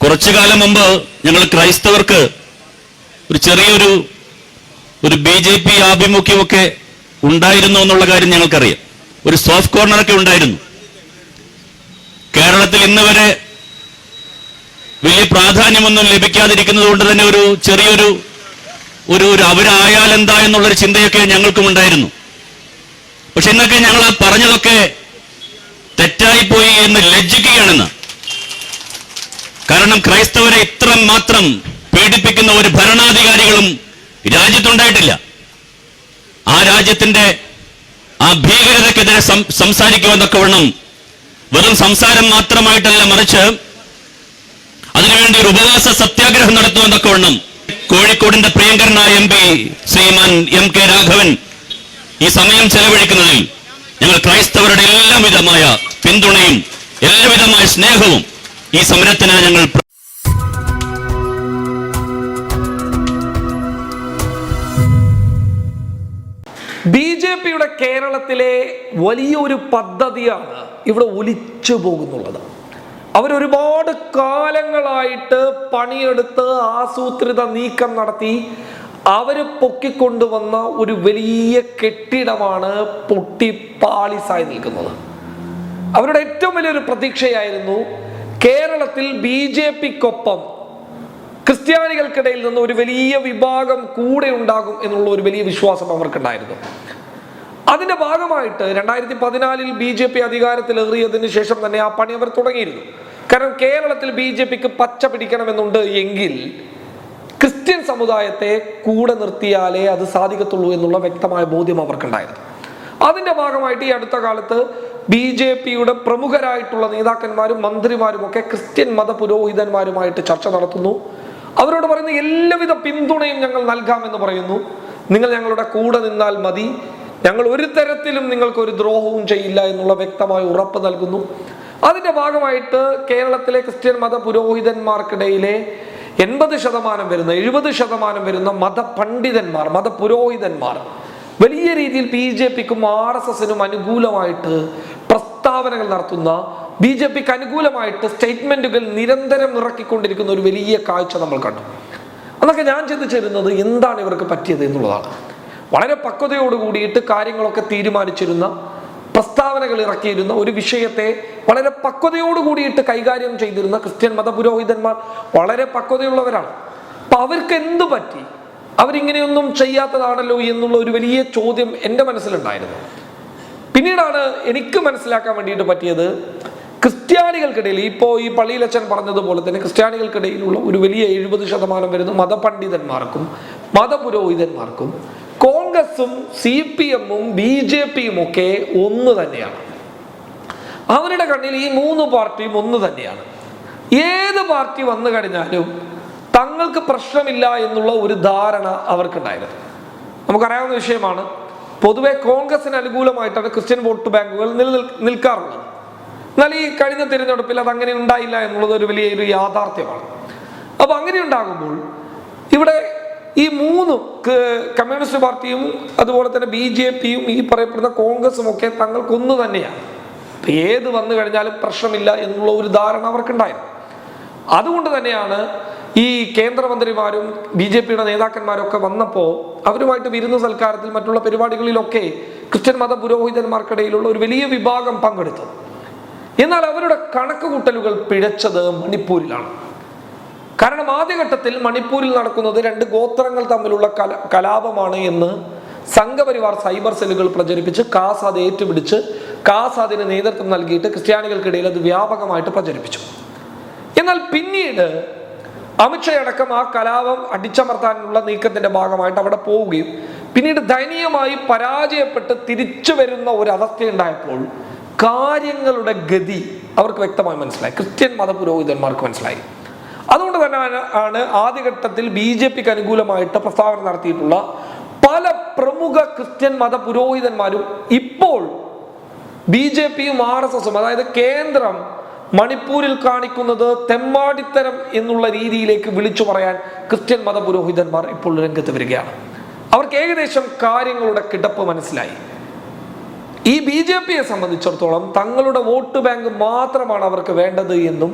കുറച്ചു കാലം മുമ്പ് ഞങ്ങൾ ക്രൈസ്തവർക്ക് ഒരു ചെറിയൊരു ഒരു ബി ജെ പി ആഭിമുഖ്യമൊക്കെ ഉണ്ടായിരുന്നു എന്നുള്ള കാര്യം ഞങ്ങൾക്കറിയാം. ഒരു സോഫ്റ്റ് കോർണറൊക്കെ ഉണ്ടായിരുന്നു. കേരളത്തിൽ ഇന്ന് വരെ വലിയ പ്രാധാന്യമൊന്നും ലഭിക്കാതിരിക്കുന്നത് കൊണ്ട് തന്നെ ഒരു ചെറിയൊരു ഒരു ഒരു അവരായാൽ എന്താ എന്നുള്ളൊരു ചിന്തയൊക്കെ ഞങ്ങൾക്കും ഉണ്ടായിരുന്നു. പക്ഷെ ഇന്നൊക്കെ ഞങ്ങൾ പറഞ്ഞതൊക്കെ തെറ്റായിപ്പോയി എന്ന് ലജ്ജിക്കുകയാണെന്ന് കാരണം ക്രൈസ്തവരെ ഇത്ര മാത്രം പീഡിപ്പിക്കുന്ന ഒരു ഭരണാധികാരികളും രാജ്യത്തുണ്ടായിട്ടില്ല. ആ രാജ്യത്തിന്റെ ആ ഭീകരതക്കെതിരെ സംസാരിക്കുമെന്നൊക്കെ വേണം. വെറും സംസാരം മാത്രമായിട്ടല്ല മറിച്ച് അതിനുവേണ്ടി ഒരു ഉപവാസ സത്യാഗ്രഹം നടത്തുമെന്നൊക്കെ വേണം. കോഴിക്കോടിന്റെ പ്രിയങ്കരനായ M P Shriman M K Raghavan ഈ സമയം ചെലവഴിക്കുന്നതിൽ ഞങ്ങൾ ക്രൈസ്തവരുടെ എല്ലാവിധമായ പിന്തുണയും എല്ലാവിധമായ സ്നേഹവും ഈ സമരത്തിന് ഞങ്ങൾ ബി ജെ പിയുടെ കേരളത്തിലെ വലിയൊരു പദ്ധതിയാണ് ഇവിടെ ഒലിച്ചു പോകുന്നുള്ളത്. അവരൊരുപാട് കാലങ്ങളായിട്ട് പണിയെടുത്ത് ആസൂത്രിത നീക്കം നടത്തി അവർ പൊക്കിക്കൊണ്ടുവന്ന ഒരു വലിയ കെട്ടിടമാണ് പൊട്ടിപ്പാളിസായി നിൽക്കുന്നത്. അവരുടെ ഏറ്റവും വലിയൊരു പ്രതീക്ഷയായിരുന്നു കേരളത്തിൽ ബി ജെ പിക്കൊപ്പം ക്രിസ്ത്യാനികൾക്കിടയിൽ നിന്ന് ഒരു വലിയ വിഭാഗം കൂടെ ഉണ്ടാകും എന്നുള്ള ഒരു വലിയ വിശ്വാസം അവർക്കുണ്ടായിരുന്നു. അതിന്റെ ഭാഗമായിട്ട് രണ്ടായിരത്തി പതിനാലിൽ ബി ജെ പി അധികാരത്തിലേറിയതിനു ശേഷം തന്നെ ആ പണി അവർ തുടങ്ങിയിരുന്നു. കാരണം കേരളത്തിൽ ബി ജെ പിക്ക് പച്ച പിടിക്കണമെന്നുണ്ട് എങ്കിൽ ക്രിസ്ത്യൻ സമുദായത്തെ കൂടെ നിർത്തിയാലേ അത് സാധിക്കത്തുള്ളൂ എന്നുള്ള വ്യക്തമായ ബോധ്യം അവർക്കുണ്ടായിരുന്നു. അതിന്റെ ഭാഗമായിട്ട് ഈ അടുത്ത കാലത്ത് ബി ജെ പിയുടെ പ്രമുഖരായിട്ടുള്ള നേതാക്കന്മാരും മന്ത്രിമാരും ഒക്കെ ക്രിസ്ത്യൻ മത പുരോഹിതന്മാരുമായിട്ട് ചർച്ച നടത്തുന്നു. അവരോട് പറയുന്ന എല്ലാവിധ പിന്തുണയും ഞങ്ങൾ നൽകാമെന്ന് പറയുന്നു. നിങ്ങൾ ഞങ്ങളുടെ കൂടെ നിന്നാൽ മതി. ഞങ്ങൾ ഒരു തരത്തിലും നിങ്ങൾക്ക് ഒരു ദ്രോഹവും ചെയ്യില്ല എന്നുള്ള വ്യക്തമായ ഉറപ്പ് നൽകുന്നു. അതിന്റെ ഭാഗമായിട്ട് കേരളത്തിലെ ക്രിസ്ത്യൻ മത പുരോഹിതന്മാർക്കിടയിലെ എൺപത് ശതമാനം വരുന്ന എഴുപത് ശതമാനം വരുന്ന മതപണ്ഡിതന്മാർ മതപുരോഹിതന്മാർ വലിയ രീതിയിൽ ബി ജെ പിക്കും ആർ എസ് എസിനും അനുകൂലമായിട്ട് പ്രസ്താവനകൾ നടത്തുന്ന ബി ജെ പിക്ക് അനുകൂലമായിട്ട് സ്റ്റേറ്റ്മെന്റുകൾ നിരന്തരം ഇറക്കിക്കൊണ്ടിരിക്കുന്ന ഒരു വലിയ കാഴ്ച നമ്മൾ കണ്ടു. അന്നൊക്കെ ഞാൻ ചിന്തിച്ചിരുന്നത് എന്താണ് ഇവർക്ക് പറ്റിയത് എന്നുള്ളതാണ്. വളരെ പക്വതയോട് കൂടിയിട്ട് കാര്യങ്ങളൊക്കെ തീരുമാനിച്ചിരുന്ന പ്രസ്താവനകൾ ഇറക്കിയിരുന്ന ഒരു വിഷയത്തെ വളരെ പക്വതയോട് കൂടിയിട്ട് കൈകാര്യം ചെയ്തിരുന്ന ക്രിസ്ത്യൻ മതപുരോഹിതന്മാർ വളരെ പക്വതയുള്ളവരാണ്. അപ്പൊ അവർക്ക് എന്തു പറ്റി? അവരിങ്ങനെയൊന്നും ചെയ്യാത്തതാണല്ലോ എന്നുള്ള ഒരു വലിയ ചോദ്യം എന്റെ മനസ്സിലുണ്ടായിരുന്നു. പിന്നീടാണ് എനിക്ക് മനസ്സിലാക്കാൻ വേണ്ടിയിട്ട് പറ്റിയത് ക്രിസ്ത്യാനികൾക്കിടയിൽ ഇപ്പോൾ ഈ പള്ളിയിലച്ചൻ പറഞ്ഞതുപോലെ തന്നെ ക്രിസ്ത്യാനികൾക്കിടയിലുള്ള ഒരു വലിയ എഴുപത് ശതമാനം വരുന്ന മതപണ്ഡിതന്മാർക്കും മതപുരോഹിതന്മാർക്കും കോൺഗ്രസും സി പി എമ്മും ബി ജെ പിയും ഒക്കെ ഒന്ന് തന്നെയാണ്. അവരുടെ കണ്ണിൽ ഈ മൂന്ന് പാർട്ടിയും ഒന്ന് തന്നെയാണ്. ഏത് പാർട്ടി വന്നു കഴിഞ്ഞാലും തങ്ങൾക്ക് പ്രശ്നമില്ല എന്നുള്ള ഒരു ധാരണ അവർക്കുണ്ടായിരുന്നു. നമുക്കറിയാവുന്ന വിഷയമാണ് പൊതുവെ കോൺഗ്രസിന് അനുകൂലമായിട്ടാണ് ക്രിസ്ത്യൻ വോട്ട് ബാങ്കുകൾ നിൽക്കാറുള്ളത്. എന്നാൽ ഈ കഴിഞ്ഞ തിരഞ്ഞെടുപ്പിൽ അത് അങ്ങനെ ഉണ്ടായില്ല എന്നുള്ളത് ഒരു വലിയൊരു യാഥാർത്ഥ്യമാണ്. അപ്പോൾ അങ്ങനെ ഉണ്ടാകുമ്പോൾ ഇവിടെ ഈ മൂന്ന് കമ്മ്യൂണിസ്റ്റ് പാർട്ടിയും അതുപോലെ തന്നെ ബി ജെ പിയും ഈ പറയപ്പെടുന്ന കോൺഗ്രസും ഒക്കെ തങ്ങൾക്കൊന്നു തന്നെയാണ്. ഏത് വന്നു കഴിഞ്ഞാലും പ്രശ്നമില്ല എന്നുള്ള ഒരു ധാരണ അവർക്കുണ്ടായിരുന്നു. അതുകൊണ്ട് തന്നെയാണ് ഈ കേന്ദ്രമന്ത്രിമാരും ബി ജെ പിയുടെ നേതാക്കന്മാരും ഒക്കെ വന്നപ്പോൾ അവരുമായിട്ട് വിരുന്ന് സൽക്കാരത്തിൽ മറ്റുള്ള പരിപാടികളിലൊക്കെ ക്രിസ്ത്യൻ മത പുരോഹിതന്മാർക്കിടയിലുള്ള ഒരു വലിയ വിഭാഗം പങ്കെടുത്തത്. എന്നാൽ അവരുടെ കണക്ക് കൂട്ടലുകൾ പിഴച്ചത് മണിപ്പൂരിലാണ്. കാരണം ആദ്യഘട്ടത്തിൽ മണിപ്പൂരിൽ നടക്കുന്നത് രണ്ട് ഗോത്രങ്ങൾ തമ്മിലുള്ള കല കലാപമാണ് എന്ന് സംഘപരിവാർ സൈബർ സെല്ലുകൾ പ്രചരിപ്പിച്ച് കാസ് അത് ഏറ്റുപിടിച്ച് കാസ് അതിന് നേതൃത്വം നൽകിയിട്ട് ക്രിസ്ത്യാനികൾക്കിടയിൽ അത് വ്യാപകമായിട്ട് പ്രചരിപ്പിച്ചു. എന്നാൽ പിന്നീട് അമിത്ഷാ അടക്കം ആ കലാപം അടിച്ചമർത്താനുള്ള നീക്കത്തിന്റെ ഭാഗമായിട്ട് അവിടെ പോവുകയും പിന്നീട് ദയനീയമായി പരാജയപ്പെട്ട് തിരിച്ചു വരുന്ന ഒരു അവസ്ഥയുണ്ടായപ്പോൾ കാര്യങ്ങളുടെ ഗതി അവർക്ക് വ്യക്തമായി മനസ്സിലായി. ക്രിസ്ത്യൻ മതപുരോഹിതന്മാർക്ക് മനസ്സിലായി. അതുകൊണ്ട് തന്നെ ആണ് ആദ്യഘട്ടത്തിൽ ബി ജെ പിക്ക് അനുകൂലമായിട്ട് പ്രസ്താവന നടത്തിയിട്ടുള്ള പല പ്രമുഖ ക്രിസ്ത്യൻ മത പുരോഹിതന്മാരും ഇപ്പോൾ ബി ജെ പിയും ആർ എസ് എസും അതായത് കേന്ദ്രം മണിപ്പൂരിൽ കാണിക്കുന്നത് തെമ്മാടിത്തരം എന്നുള്ള രീതിയിലേക്ക് വിളിച്ചു പറയാൻ ക്രിസ്ത്യൻ മതപുരോഹിതന്മാർ ഇപ്പോൾ രംഗത്ത് വരികയാണ്. അവർക്ക് ഏകദേശം കാര്യങ്ങളുടെ കിടപ്പ് മനസ്സിലായി. ഈ ബി ജെ പിയെ സംബന്ധിച്ചിടത്തോളം തങ്ങളുടെ വോട്ട് ബാങ്ക് മാത്രമാണ് അവർക്ക് വേണ്ടത് എന്നും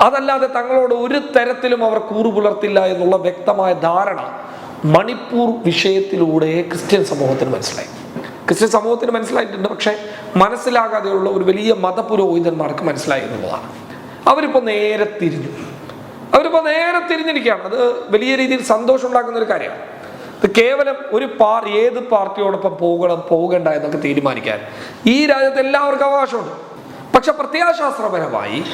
അതല്ലാതെ തങ്ങളോട് ഒരു തരത്തിലും അവർ കൂറു പുലർത്തില്ല എന്നുള്ള വ്യക്തമായ ധാരണ മണിപ്പൂർ വിഷയത്തിലൂടെ ക്രിസ്ത്യൻ സമൂഹത്തിന് മനസ്സിലായി. ക്രിസ്ത്യൻ സമൂഹത്തിന് മനസ്സിലായിട്ടുണ്ട്. പക്ഷേ മനസ്സിലാകാതെയുള്ള ഒരു വലിയ മതപുരോഹിതന്മാർക്ക് മനസ്സിലായി എന്നുള്ളതാണ്. അവരിപ്പോൾ നേരെ തിരിഞ്ഞു. അവരിപ്പോൾ നേരെ തിരിഞ്ഞിരിക്കുകയാണ്. അത് വലിയ രീതിയിൽ സന്തോഷം ഉണ്ടാക്കുന്ന ഒരു കാര്യമാണ്. ഇത് കേവലം ഒരു പാർ ഏത് പാർട്ടിയോടൊപ്പം പോകണം പോകണ്ട എന്നൊക്കെ തീരുമാനിക്കാൻ ഈ രാജ്യത്ത് എല്ലാവർക്കും അവകാശമുണ്ട്. പക്ഷെ പ്രത്യാശാസ്ത്രപരമായി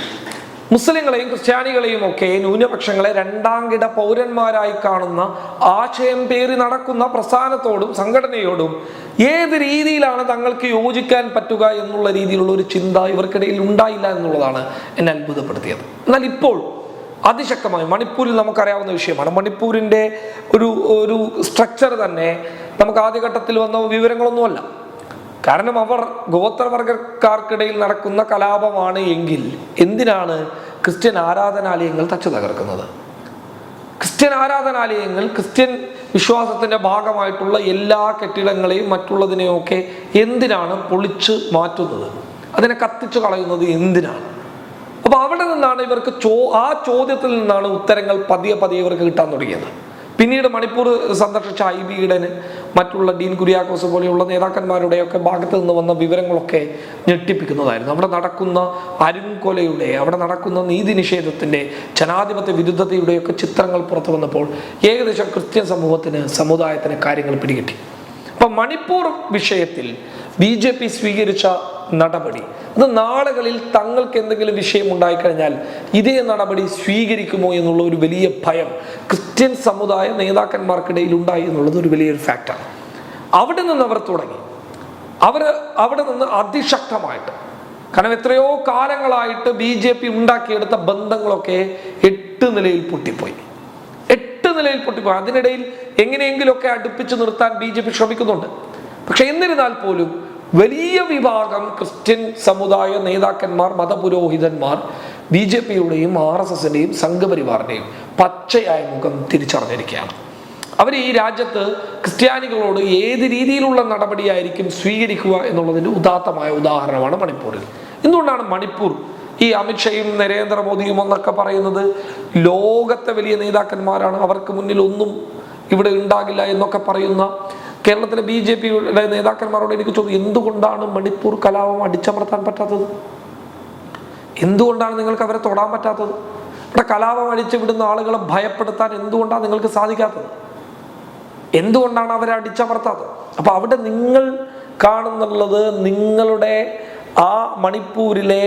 മുസ്ലിങ്ങളെയും ക്രിസ്ത്യാനികളെയും ഒക്കെ ന്യൂനപക്ഷങ്ങളെ രണ്ടാംകിട പൗരന്മാരായി കാണുന്ന ആശയം പേറി നടക്കുന്ന പ്രസ്ഥാനത്തോടും സംഘടനയോടും ഏത് രീതിയിലാണ് തങ്ങൾക്ക് യോജിക്കാൻ പറ്റുക എന്നുള്ള രീതിയിലുള്ള ഒരു ചിന്ത ഇവർക്കിടയിൽ ഉണ്ടായില്ല എന്നുള്ളതാണ് എന്നെ അത്ഭുതപ്പെടുത്തിയത്. എന്നാൽ ഇപ്പോൾ അതിശക്തമായി മണിപ്പൂരിൽ നമുക്കറിയാവുന്ന വിഷയമാണ്. മണിപ്പൂരിന്റെ ഒരു ഒരു സ്ട്രക്ചർ തന്നെ നമുക്ക് ആദ്യഘട്ടത്തിൽ വന്ന വിവരങ്ങളൊന്നുമല്ല. കാരണം അവർ ഗോത്രവർഗക്കാർക്കിടയിൽ നടക്കുന്ന കലാപമാണ് എങ്കിൽ എന്തിനാണ് ക്രിസ്ത്യൻ ആരാധനാലയങ്ങൾ തച്ചു തകർക്കുന്നത്? ക്രിസ്ത്യൻ ആരാധനാലയങ്ങൾ ക്രിസ്ത്യൻ വിശ്വാസത്തിന്റെ ഭാഗമായിട്ടുള്ള എല്ലാ കെട്ടിടങ്ങളെയും മറ്റുള്ളതിനെയും ഒക്കെ എന്തിനാണ് പൊളിച്ച് മാറ്റുന്നത്? അതിനെ കത്തിച്ചു കളയുന്നത് എന്തിനാണ്? അപ്പൊ അവിടെ നിന്നാണ് ഇവർക്ക് ചോ ആ ചോദ്യത്തിൽ നിന്നാണ് ഉത്തരങ്ങൾ പതിയെ പതിയെ ഇവർക്ക് കിട്ടാൻ തുടങ്ങിയത്. പിന്നീട് മണിപ്പൂർ സന്ദർശിച്ച ഐ ബി ഈഡന് മറ്റുള്ള ഡീൻ കുര്യാക്കോസ് പോലെയുള്ള നേതാക്കന്മാരുടെയൊക്കെ ഭാഗത്ത് നിന്ന് വന്ന വിവരങ്ങളൊക്കെ ഞെട്ടിപ്പിക്കുന്നതായിരുന്നു. അവിടെ നടക്കുന്ന അരുംകൊലയുടെ അവിടെ നടക്കുന്ന നീതി നിഷേധത്തിന്റെ ജനാധിപത്യ വിരുദ്ധതയുടെയൊക്കെ ചിത്രങ്ങൾ പുറത്തു വന്നപ്പോൾ ഏകദേശം ക്രിസ്ത്യൻ സമൂഹത്തിന് സമുദായത്തിന് കാര്യങ്ങൾ പിടികിട്ടി. അപ്പൊ മണിപ്പൂർ വിഷയത്തിൽ ബി ജെ പി സ്വീകരിച്ച നടപടി. അത് നാളുകളിൽ തങ്ങൾക്ക് എന്തെങ്കിലും വിഷയം ഉണ്ടായിക്കഴിഞ്ഞാൽ ഇതേ നടപടി സ്വീകരിക്കുമോ എന്നുള്ള ഒരു വലിയ ഭയം ക്രിസ്ത്യൻ സമുദായ നേതാക്കന്മാർക്കിടയിൽ ഉണ്ടായി എന്നുള്ളത് ഒരു വലിയൊരു ഫാക്റ്റാണ് അവിടെ നിന്ന് അവർ തുടങ്ങി. അവർ അവിടെ നിന്ന് അതിശക്തമായിട്ട് കാരണം എത്രയോ കാലങ്ങളായിട്ട് ബി ജെ പി ഉണ്ടാക്കിയെടുത്ത ബന്ധങ്ങളൊക്കെ എട്ട് നിലയിൽ പൊട്ടിപ്പോയി. എട്ട് നിലയിൽ പൊട്ടിപ്പോയി. അതിനിടയിൽ എങ്ങനെയെങ്കിലുമൊക്കെ അടുപ്പിച്ച് നിർത്താൻ ബി ജെ പി ശ്രമിക്കുന്നുണ്ട്. പക്ഷെ എന്നിരുന്നാൽ പോലും വലിയ വിഭാഗം ക്രിസ്ത്യൻ സമുദായ നേതാക്കന്മാർ മതപുരോഹിതന്മാർ ബി ജെ പിയുടെയും ആർ എസ് എസിന്റെയും സംഘപരിവാറിന്റെയും പച്ചയായ മുഖം തിരിച്ചറിഞ്ഞിരിക്കുകയാണ്. അവർ ഈ രാജ്യത്ത് ക്രിസ്ത്യാനികളോട് ഏത് രീതിയിലുള്ള നടപടിയായിരിക്കും സ്വീകരിക്കുക എന്നുള്ളതിന്റെ ഉദാത്തമായ ഉദാഹരണമാണ് മണിപ്പൂരിൽ. എന്തുകൊണ്ടാണ് മണിപ്പൂർ ഈ അമിത്ഷയും നരേന്ദ്രമോദിയും എന്നൊക്കെ പറയുന്നത്? ലോകത്തെ വലിയ നേതാക്കന്മാരാണ് അവർക്ക് മുന്നിൽ ഒന്നും ഇവിടെ ഉണ്ടാകില്ല എന്നൊക്കെ പറയുന്ന കേരളത്തിലെ ബി ജെ പിയുടെ നേതാക്കന്മാരോട് എനിക്ക് ചോദിച്ചു എന്തുകൊണ്ടാണ് മണിപ്പൂർ കലാപം അടിച്ചമർത്താൻ പറ്റാത്തത്? എന്തുകൊണ്ടാണ് നിങ്ങൾക്ക് അവരെ തൊടാൻ പറ്റാത്തത്? ഇവിടെ കലാപം അടിച്ചു വിടുന്ന ആളുകളെ ഭയപ്പെടുത്താൻ എന്തുകൊണ്ടാണ് നിങ്ങൾക്ക് സാധിക്കാത്തത്? എന്തുകൊണ്ടാണ് അവരെ അടിച്ചമർത്താത്തത്? അപ്പോൾ അവിടെ നിങ്ങൾ കാണുന്നുള്ളത് നിങ്ങളുടെ ആ മണിപ്പൂരിലെ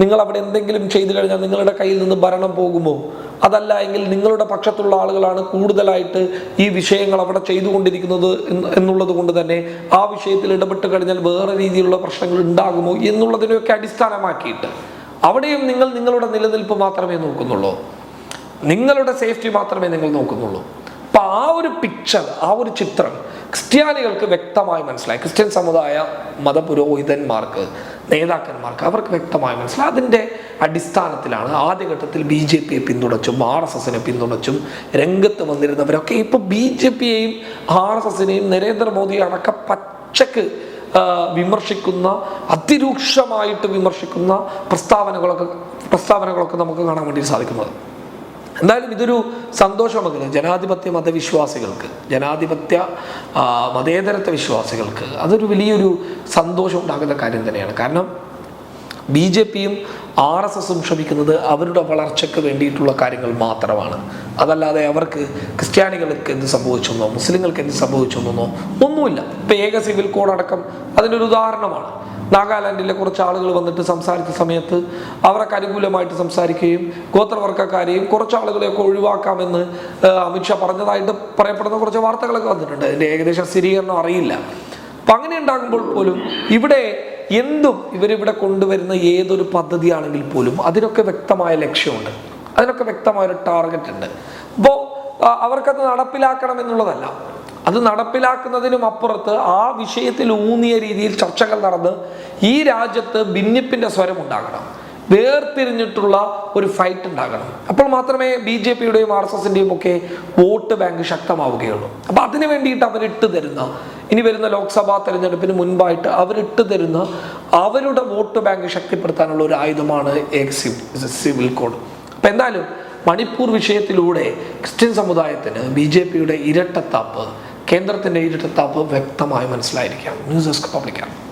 നിങ്ങൾ അവിടെ എന്തെങ്കിലും ചെയ്തു കഴിഞ്ഞാൽ നിങ്ങളുടെ കയ്യിൽ നിന്ന് ഭരണം പോകുമോ? അതല്ല എങ്കിൽ നിങ്ങളുടെ പക്ഷത്തുള്ള ആളുകളാണ് കൂടുതലായിട്ട് ഈ വിഷയങ്ങൾ അവിടെ ചെയ്തുകൊണ്ടിരിക്കുന്നത് എന്ന് എന്നുള്ളത് കൊണ്ട് തന്നെ ആ വിഷയത്തിൽ ഇടപെട്ട് കഴിഞ്ഞാൽ വേറെ രീതിയിലുള്ള പ്രശ്നങ്ങൾ ഉണ്ടാകുമോ എന്നുള്ളതിനെയൊക്കെ അടിസ്ഥാനമാക്കിയിട്ട് അവിടെയും നിങ്ങൾ നിങ്ങളുടെ നിലനിൽപ്പ് മാത്രമേ നോക്കുന്നുള്ളൂ. നിങ്ങളുടെ സേഫ്റ്റി മാത്രമേ നിങ്ങൾ നോക്കുന്നുള്ളൂ. അപ്പൊ ആ ഒരു പിക്ചർ ആ ഒരു ചിത്രം ക്രിസ്ത്യാനികൾക്ക് വ്യക്തമായി മനസ്സിലായി. ക്രിസ്ത്യൻ സമുദായ മതപുരോഹിതന്മാർക്ക് നേതാക്കന്മാർക്ക് അവർക്ക് വ്യക്തമായി മനസ്സിലായി. അതിന്റെ അടിസ്ഥാനത്തിലാണ് ആദ്യഘട്ടത്തിൽ ബി ജെ പിയെ പിന്തുണച്ചും ആർ എസ് എസിനെ പിന്തുണച്ചും രംഗത്ത് വന്നിരുന്നവരൊക്കെ. ഇപ്പോൾ ബി ജെ പിയെയും ആർ എസ് എസിനെയും നരേന്ദ്രമോദിയെ അടക്ക പച്ചക്ക് വിമർശിക്കുന്ന അതിരൂക്ഷമായിട്ട് വിമർശിക്കുന്ന പ്രസ്താവനകളൊക്കെ പ്രസ്താവനകളൊക്കെ നമുക്ക് കാണാൻ വേണ്ടി സാധിക്കുന്നത്. എന്തായാലും ഇതൊരു സന്തോഷമാണ് ജനാധിപത്യ മതവിശ്വാസികൾക്ക് ജനാധിപത്യ മതേതരത്വ വിശ്വാസികൾക്ക്. അതൊരു വലിയൊരു സന്തോഷം ഉണ്ടാകുന്ന കാര്യം തന്നെയാണ്. കാരണം ബി ജെ പിയും ആർ എസ് എസും ശ്രമിക്കുന്നത് അവരുടെ വളർച്ചയ്ക്ക് വേണ്ടിയിട്ടുള്ള കാര്യങ്ങൾ മാത്രമാണ്. അതല്ലാതെ അവർക്ക് ക്രിസ്ത്യാനികൾക്ക് എന്ത് സംഭവിച്ചെന്നോ മുസ്ലിങ്ങൾക്ക് എന്ത് സംഭവിച്ചെന്നോ ഒന്നുമില്ല. ഇപ്പം ഏക സിവിൽ കോഡ് അടക്കം അതിനൊരു ഉദാഹരണമാണ്. നാഗാലാൻഡിലെ കുറച്ച് ആളുകൾ വന്നിട്ട് സംസാരിച്ച സമയത്ത് അവർക്ക് അനുകൂലമായിട്ട് സംസാരിക്കുകയും ഗോത്രവർഗക്കാരെയും കുറച്ച് ആളുകളെയൊക്കെ ഒഴിവാക്കാമെന്ന് അമിത്ഷാ പറഞ്ഞതായിട്ട് പറയപ്പെടുന്ന കുറച്ച് വാർത്തകളൊക്കെ വന്നിട്ടുണ്ട്. അതിന്റെ ഏകദേശം സ്ഥിരീകരണം അറിയില്ല. അപ്പം അങ്ങനെ ഉണ്ടാകുമ്പോൾ പോലും ഇവിടെ എന്തും ഇവരിവിടെ കൊണ്ടുവരുന്ന ഏതൊരു പദ്ധതിയാണെങ്കിൽ പോലും അതിനൊക്കെ വ്യക്തമായ ലക്ഷ്യമുണ്ട്. അതിനൊക്കെ വ്യക്തമായ ഒരു ടാർഗറ്റ് ഉണ്ട് അപ്പോൾ അവർക്കത് നടപ്പിലാക്കണം എന്നുള്ളതല്ല അത് നടപ്പിലാക്കുന്നതിനും അപ്പുറത്ത് ആ വിഷയത്തിൽ ഊന്നിയ രീതിയിൽ ചർച്ചകൾ നടന്ന് ഈ രാജ്യത്ത് ഭിന്നിപ്പിന്റെ സ്വരം ഉണ്ടാകണം. വേർതിരിഞ്ഞിട്ടുള്ള ഒരു ഫൈറ്റ് ഉണ്ടാകണം. അപ്പോൾ മാത്രമേ ബി ജെ പിയുടെയും ആർ എസ് എസിന്റെയും ഒക്കെ വോട്ട് ബാങ്ക് ശക്തമാവുകയുള്ളൂ. അപ്പൊ അതിനു വേണ്ടിയിട്ട് അവരിട്ട് തരുന്ന ഇനി വരുന്ന ലോക്സഭാ തെരഞ്ഞെടുപ്പിന് മുൻപായിട്ട് അവരിട്ട് തരുന്ന അവരുടെ വോട്ട് ബാങ്ക് ശക്തിപ്പെടുത്താനുള്ള ഒരു ആയുധമാണ് സിവിൽ കോഡ്. അപ്പം എന്തായാലും മണിപ്പൂർ വിഷയത്തിലൂടെ ക്രിസ്ത്യൻ സമുദായത്തിന് ബി ജെ പിയുടെ ഇരട്ടത്താപ്പ് കേന്ദ്രത്തിന്റെ ഇരുട്ടത്താപ്പ് വ്യക്തമായി മനസ്സിലായിരിക്കാം. News desk പബ്ലിക്കാണ്